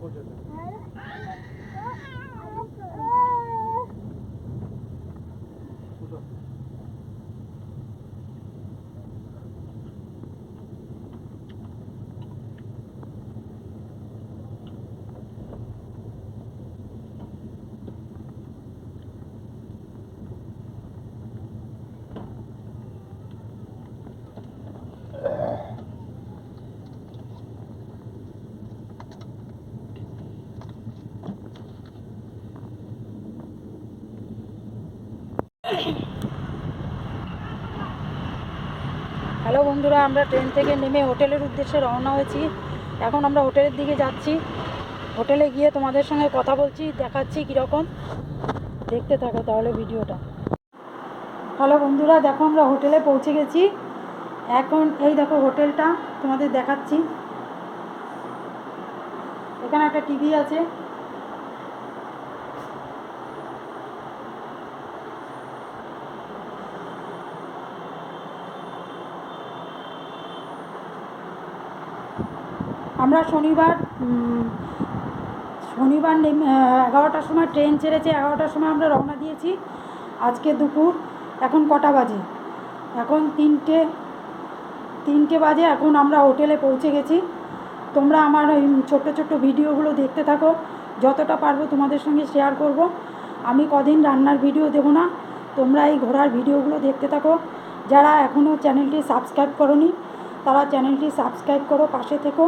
পৌঁছাতে হ্যালো বন্ধুরা, আমরা ট্রেন থেকে নেমে হোটেলের উদ্দেশ্যে রওনা হয়েছি। এখন আমরা হোটেলের দিকে যাচ্ছি। হোটেলে গিয়ে তোমাদের সঙ্গে কথা বলছি, দেখাচ্ছি কীরকম। দেখতে থাকো তাহলে ভিডিওটা। হ্যালো বন্ধুরা, দেখো আমরা হোটেলে পৌঁছে গেছি। এখন এই দেখো হোটেলটা, তোমাদের দেখাচ্ছি। এখানে একটা টিভি আছে। আমরা শনিবার শনিবার নেমে এগারোটার সময় ট্রেন ছেড়েছে, এগারোটার সময় আমরা রওনা দিয়েছি। আজকে দুপুর, এখন কটা বাজে? এখন তিনটে তিনটে বাজে, এখন আমরা হোটেলে পৌঁছে গেছি। তোমরা আমার ওই ছোট্ট ছোট্ট ভিডিওগুলো দেখতে থাকো, যতটা পারব তোমাদের সঙ্গে শেয়ার করব। আমি কদিন রান্নার ভিডিও দেবো না, তোমরা এই ঘোরার ভিডিওগুলো দেখতে থাকো। যারা এখনও চ্যানেলটি সাবস্ক্রাইব করনি তারা চ্যানেলটি সাবস্ক্রাইব করো পাশে থেকো।